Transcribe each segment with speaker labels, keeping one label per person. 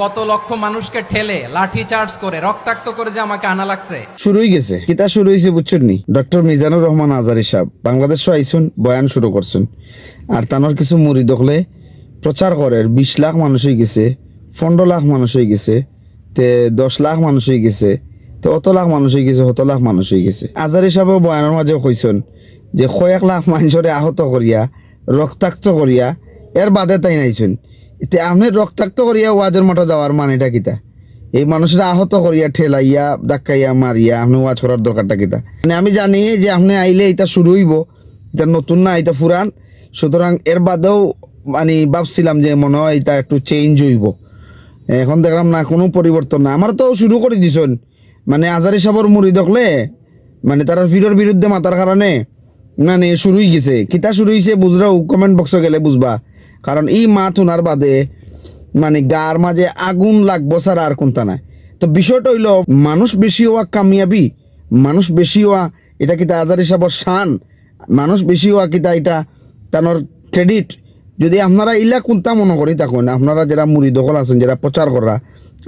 Speaker 1: কত লক্ষ মানুষকে ঠেলে, লাঠি চার্জ করে, রক্তাক্ত করে যে আমাকে আনা লাগছে।
Speaker 2: শুরুই গেছে। কিতা শুরু হয়েছে বুঝছেন নি? ডক্টর মিজানুর রহমান আজারি সাহেব বাংলাদেশ আইসুন, বয়ান শুরু করছেন আর তানোর কিছু মুড়ি দখলে প্রচার করে বিশ লাখ মানুষ হয়ে গেছে, পনেরো লাখ মানুষ হয়ে গেছে, তে দশ লাখ মানুষ হয়ে গেছে, তে অত লাখ মানুষ হয়ে গেছে, অত লাখ মানুষ হয়ে গেছে। আজারি সাহেব বয়ানের মাঝে কইছেন যে কয়েক লাখ মানুষরে আহত করিয়া, রক্তাক্ত করিয়া, এর বাদে তাই নাইছেন আপনি রক্তাক্ত করিয়া ওয়াজের মতো যাওয়ার মানেটা কিতা? এই মানুষরা আহত করিয়া ঠেলাইয়া, ধাক্কাইয়া, মারিয়া আপনি ওয়াজ করার দরকারটা কিতা? মানে আমি জানি যে আপনি আইলে এটা শুরু হইব, এটা নতুন না, এটা ফুরান। সুতরাং এর বাদেও মানে ভাবছিলাম যে মনে হয় এটা একটু চেঞ্জ হইব। এখন দেখলাম না, কোনো পরিবর্তন না। আমার তো শুরু করে দিছন। মানে আজারি সাবর মুড়ি দেখলে মানে তার ভিডিওর বিরুদ্ধে মাতার কারণে মানে শুরু হয়ে গেছে। কিতা শুরু হয়েছে বুঝরাও কমেন্ট বক্সে গেলে বুঝবা। কারণ এই মাত ওনার বাদে মানে গার মাঝে আগুন লাগবো স্যার আর কোনটা নাই। তো বিষয়টা হইল, মানুষ বেশি হওয়া কামিয়াবি, মানুষ বেশি হওয়া, এটা কিতা আজার হিসাবর শান? মানুষ বেশি হওয়া কিতা এটা তানোর ক্রেডিট যদি আপনারা ইলা কোনটা মনে করি তখন, আপনারা যারা মুড়ি দখল আছেন, যারা প্রচার করা,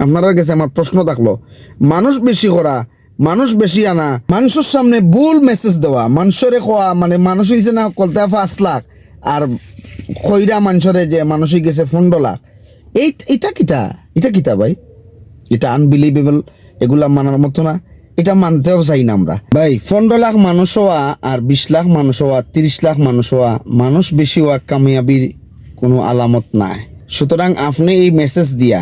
Speaker 2: আপনারা কাছে আমার প্রশ্ন থাকল, মানুষ বেশি করা, মানুষ বেশি আনা, মানুষের সামনে ভুল মেসেজ দেওয়া, মানুষরে কোয়া মানে মানুষ হয়েছে না কলতে পাঁচ লাখ আর খৈরা মানুষরে যে মানুষই গেছে পনেরো লাখ এই এটা কিতা? এটা কিতা ভাই? এটা আনবিলিভেবল এগুলা মানার মতো না। এটা মানতেও চাই না আমরা। ভাই, পনেরো লাখ মানুষ হওয়া আর বিশ লাখ মানুষ হওয়া, তিরিশ লাখ মানুষ হওয়া, মানুষ বেশি হওয়া কামিয়াবির কোনো আলামত নাই। সুতরাং আপনি এই মেসেজ দিয়া,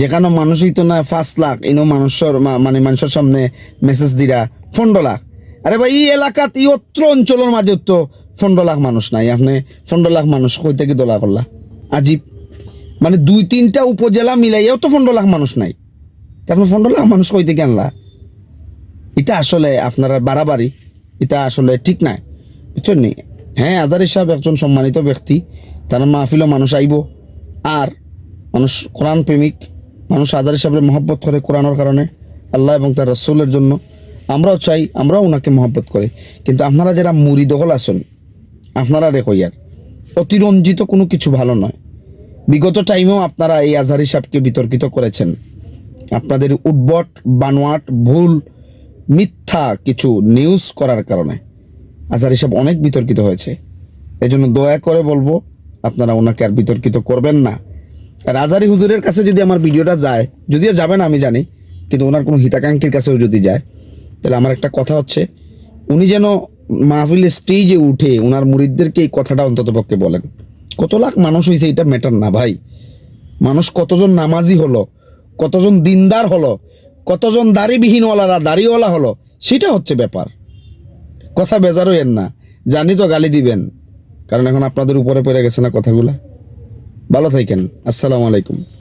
Speaker 2: যেখানে মানুষই তো না, পাঁচ লাখ ইনো মানুষের মানে মানুষের সামনে মেসেজ দিরা, পনেরো লাখ। আরে ভাই, এই এলাকাত অত্র অঞ্চলের মাঝে তো পনেরো লাখ মানুষ নাই। আপনি পনেরো লাখ মানুষ কই থেকে দোলা করলা? আজীব। মানে দুই তিনটা উপজেলা মিলাইয়াও তো পনেরো লাখ মানুষ নাই। আপনি পনেরো লাখ মানুষ কই থেকে আনলা? এটা আসলে আপনারা বাড়াবাড়ি। এটা আসলে ঠিক নাই। বুঝছেন নি? হ্যাঁ আজারি সাহেব একজন সম্মানিত ব্যক্তি। তার মাহফিলও মানুষ আইব। আর মানুষ কোরআন প্রেমিক। মানুষ আজারি সাহেবের মহব্বত করে কোরআনের কারণে। আল্লাহ এবং তার রসুলের জন্য আমরাও চাই, আমরাও ওনাকে মহব্বত করি। কিন্তু আপনারা যারা মুড়ি দখল আছেন, আপনারা রেখো ইয়ার অতিরঞ্জিত কোনো কিছু ভালো নয়। বিগত টাইমেও আপনারা এই আজহারি সাহেবকে বিতর্কিত করেছেন। আপনাদের উদ্ভট বানোয়াট, ভুল, মিথ্যা কিছু নিউজ করার কারণে। আজহারি সাহেব অনেক বিতর্কিত হয়েছে। এজন্য দয়া করে বলব, আপনারা ওনাকে আর বিতর্কিত করবেন না। আর আজারি হুজুরের কাছে যদি আমার ভিডিওটা যায়, যদিও যাবে না আমি জানি, কিন্তু ওনার কোনো হিতাকাঙ্ক্ষীর কাছেও যদি যায় তাহলে আমার একটা কথা হচ্ছে, উনি যেন মাহফিল স্টেজে উঠে ওনার মুরিদদেরকে এই কথাটা অন্তত পক্ষে বলেন। কত লাখ মানুষ হয়েছে এটা ম্যাটার না ভাই। মানুষ কতজন নামাজি হলো, কতজন দিনদার হলো, কতজন দাড়িবিহীনওয়ালারা দাড়িওয়ালা হলো, সেটা হচ্ছে ব্যাপার। কথা বেজারও এর না, জানি তো গালি দিবেন। কারণ এখন আপনাদের উপরে পড়ে গেছে না কথাগুলা। ভালো থাকেন, আসসালামু আলাইকুম।